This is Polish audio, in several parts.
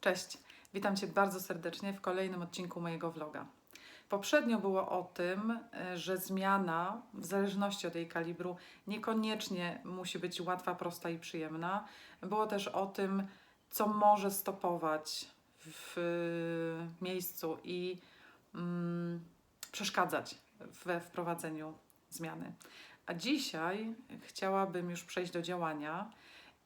Cześć, witam Cię bardzo serdecznie w kolejnym odcinku mojego vloga. Poprzednio było o tym, e, że zmiana, w zależności od jej kalibru, niekoniecznie musi być łatwa, prosta i przyjemna. Było też o tym, co może stopować w miejscu i mm, przeszkadzać we wprowadzeniu zmiany. A dzisiaj chciałabym już przejść do działania.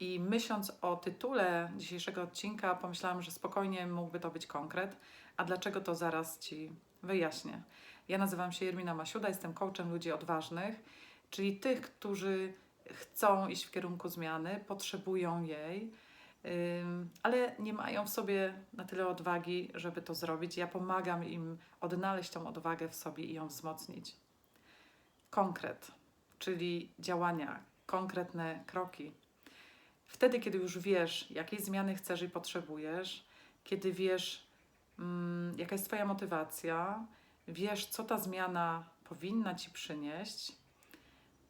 I myśląc o tytule dzisiejszego odcinka, pomyślałam, że spokojnie mógłby to być konkret. A dlaczego to zaraz Ci wyjaśnię. Ja nazywam się Jermina Masiuda, jestem coachem ludzi odważnych, czyli tych, którzy chcą iść w kierunku zmiany, potrzebują jej, ale nie mają w sobie na tyle odwagi, żeby to zrobić. Ja pomagam im odnaleźć tą odwagę w sobie i ją wzmocnić. Konkret, czyli działania, konkretne kroki. Wtedy, kiedy już wiesz, jakiej zmiany chcesz i potrzebujesz, kiedy wiesz, mm, jaka jest Twoja motywacja, wiesz, co ta zmiana powinna Ci przynieść,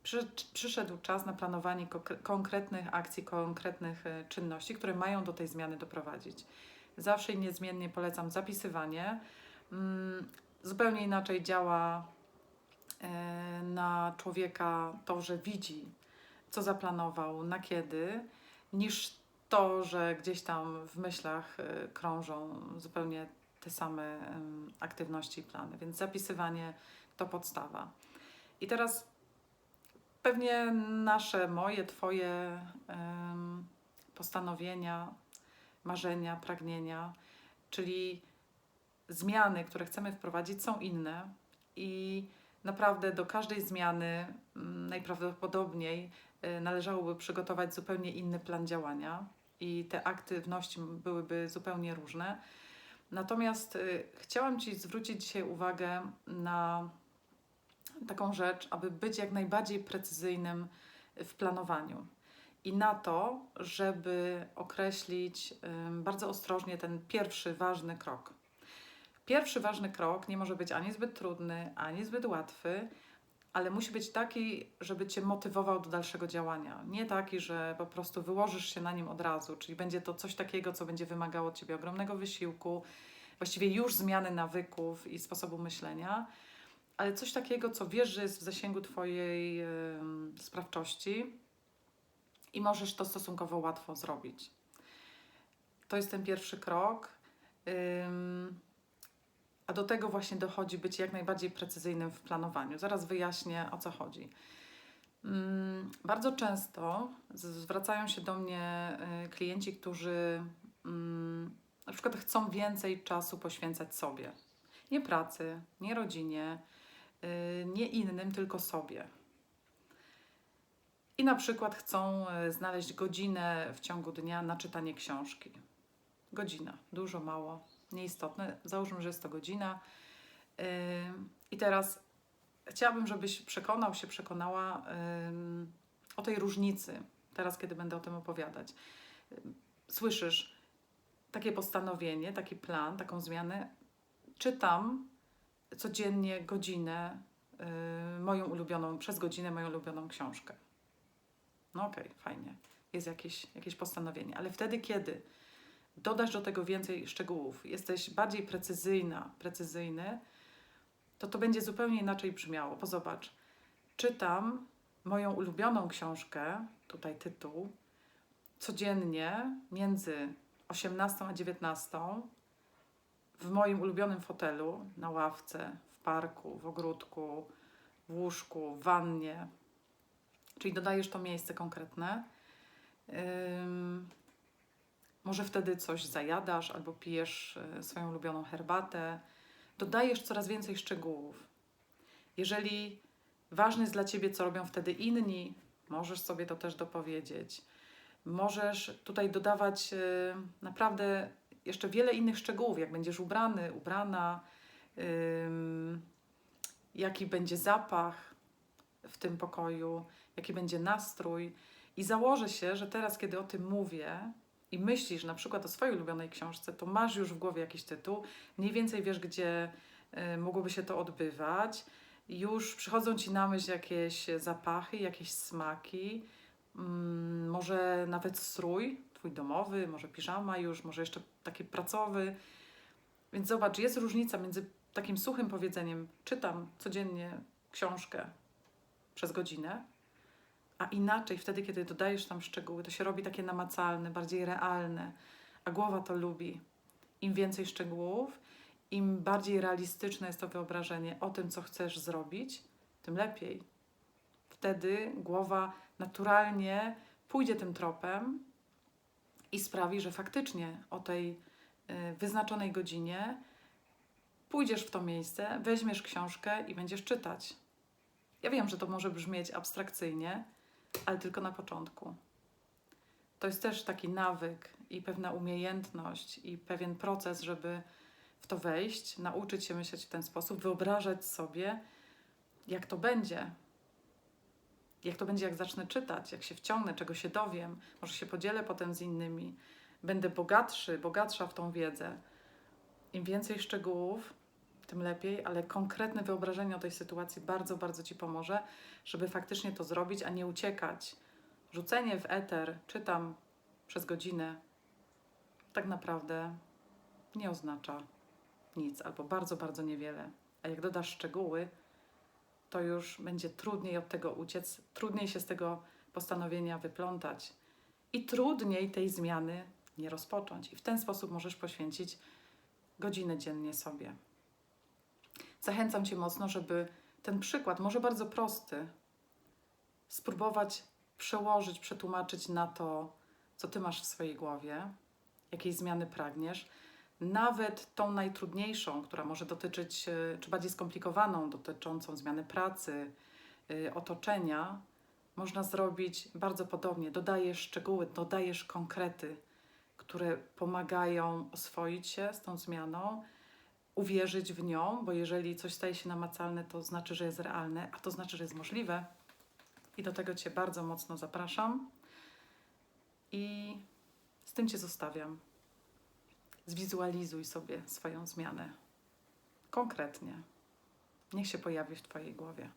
przy, przyszedł czas na planowanie konkretnych akcji, konkretnych e, czynności, które mają do tej zmiany doprowadzić. Zawsze i niezmiennie polecam zapisywanie. Mm, zupełnie inaczej działa e, na człowieka to, że widzi, co zaplanował, na kiedy, niż to, że gdzieś tam w myślach y, krążą zupełnie te same aktywności i plany. Więc zapisywanie to podstawa. I teraz pewnie nasze, moje, Twoje postanowienia, marzenia, pragnienia, czyli zmiany, które chcemy wprowadzić, są inne i naprawdę do każdej zmiany mm, najprawdopodobniej y, należałoby przygotować zupełnie inny plan działania i te aktywności byłyby zupełnie różne. Natomiast y, chciałam Ci zwrócić dzisiaj uwagę na taką rzecz, aby być jak najbardziej precyzyjnym w planowaniu i na to, żeby określić bardzo ostrożnie ten pierwszy ważny krok. Pierwszy ważny krok nie może być ani zbyt trudny, ani zbyt łatwy, ale musi być taki, żeby Cię motywował do dalszego działania. Nie taki, że po prostu wyłożysz się na nim od razu, czyli będzie to coś takiego, co będzie wymagało od Ciebie ogromnego wysiłku, właściwie już zmiany nawyków i sposobu myślenia, ale coś takiego, co wiesz, że jest w zasięgu Twojej yy, sprawczości i możesz to stosunkowo łatwo zrobić. To jest ten pierwszy krok. Ym, a do tego właśnie dochodzi być jak najbardziej precyzyjnym w planowaniu. Zaraz wyjaśnię o co chodzi. Mm, Bardzo często zwracają się do mnie y, klienci, którzy mm, na przykład chcą więcej czasu poświęcać sobie. Nie pracy, nie rodzinie, y, nie innym, tylko sobie. I na przykład chcą y, znaleźć godzinę w ciągu dnia na czytanie książki. Godzina, dużo, mało, nieistotne. Załóżmy, że jest to godzina. Ym, I teraz chciałabym, żebyś przekonał się, przekonała ym, o tej różnicy, teraz, kiedy będę o tym opowiadać. Ym, Słyszysz takie postanowienie, taki plan, taką zmianę. Czytam codziennie godzinę, moją ulubioną, przez godzinę moją ulubioną książkę. No okej, fajnie. Jest jakieś, jakieś postanowienie, ale wtedy, kiedy dodasz do tego więcej szczegółów, jesteś bardziej precyzyjna, precyzyjny, to to będzie zupełnie inaczej brzmiało. Bo zobacz, czytam moją ulubioną książkę, tutaj tytuł, codziennie między 18 a 19 w moim ulubionym fotelu, na ławce, w parku, w ogródku, w łóżku, w wannie. Czyli dodajesz to miejsce konkretne. Może wtedy coś zajadasz albo pijesz e, swoją ulubioną herbatę. Dodajesz coraz więcej szczegółów. Jeżeli ważne jest dla ciebie, co robią wtedy inni, możesz sobie to też dopowiedzieć. Możesz tutaj dodawać e, naprawdę jeszcze wiele innych szczegółów, jak będziesz ubrany, ubrana, jaki będzie zapach w tym pokoju, jaki będzie nastrój. I założę się, że teraz, kiedy o tym mówię, i myślisz na przykład o swojej ulubionej książce, to masz już w głowie jakiś tytuł, mniej więcej wiesz, gdzie y, mogłoby się to odbywać, już przychodzą ci na myśl jakieś zapachy, jakieś smaki, mm, może nawet strój Twój domowy, może piżama już, może jeszcze taki pracowy. Więc zobacz, jest różnica między takim suchym powiedzeniem: czytam codziennie książkę przez godzinę, a inaczej wtedy, kiedy dodajesz tam szczegóły, to się robi takie namacalne, bardziej realne, a głowa to lubi. Im więcej szczegółów, im bardziej realistyczne jest to wyobrażenie o tym, co chcesz zrobić, tym lepiej. Wtedy głowa naturalnie pójdzie tym tropem i sprawi, że faktycznie o tej y, wyznaczonej godzinie pójdziesz w to miejsce, weźmiesz książkę i będziesz czytać. Ja wiem, że to może brzmieć abstrakcyjnie, ale tylko na początku. To jest też taki nawyk i pewna umiejętność i pewien proces, żeby w to wejść, nauczyć się myśleć w ten sposób, wyobrażać sobie, jak to będzie. Jak to będzie, jak zacznę czytać, jak się wciągnę, czego się dowiem, może się podzielę potem z innymi, będę bogatszy, bogatsza w tą wiedzę. Im więcej szczegółów, tym lepiej, ale konkretne wyobrażenie o tej sytuacji bardzo, bardzo Ci pomoże, żeby faktycznie to zrobić, a nie uciekać. Rzucenie w eter, czytam przez godzinę, tak naprawdę nie oznacza nic albo bardzo, bardzo niewiele. A jak dodasz szczegóły, to już będzie trudniej od tego uciec, trudniej się z tego postanowienia wyplątać i trudniej tej zmiany nie rozpocząć. I w ten sposób możesz poświęcić godzinę dziennie sobie. Zachęcam Cię mocno, żeby ten przykład, może bardzo prosty, spróbować przełożyć, przetłumaczyć na to, co Ty masz w swojej głowie, jakiej zmiany pragniesz, nawet tą najtrudniejszą, która może dotyczyć, e, czy bardziej skomplikowaną, dotyczącą zmiany pracy, y, otoczenia, można zrobić bardzo podobnie. Dodajesz szczegóły, dodajesz konkrety, które pomagają oswoić się z tą zmianą, uwierzyć w nią, bo jeżeli coś staje się namacalne, to znaczy, że jest realne, a to znaczy, że jest możliwe. I do tego Cię bardzo mocno zapraszam. I z tym Cię zostawiam. Zwizualizuj sobie swoją zmianę. Konkretnie. Niech się pojawi w Twojej głowie.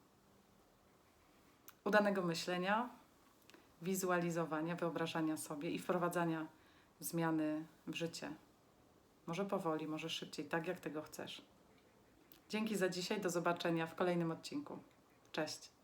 Udanego myślenia, wizualizowania, wyobrażania sobie i wprowadzania zmiany w życie. Może powoli, może szybciej, tak jak tego chcesz. Dzięki za dzisiaj. Do zobaczenia w kolejnym odcinku. Cześć.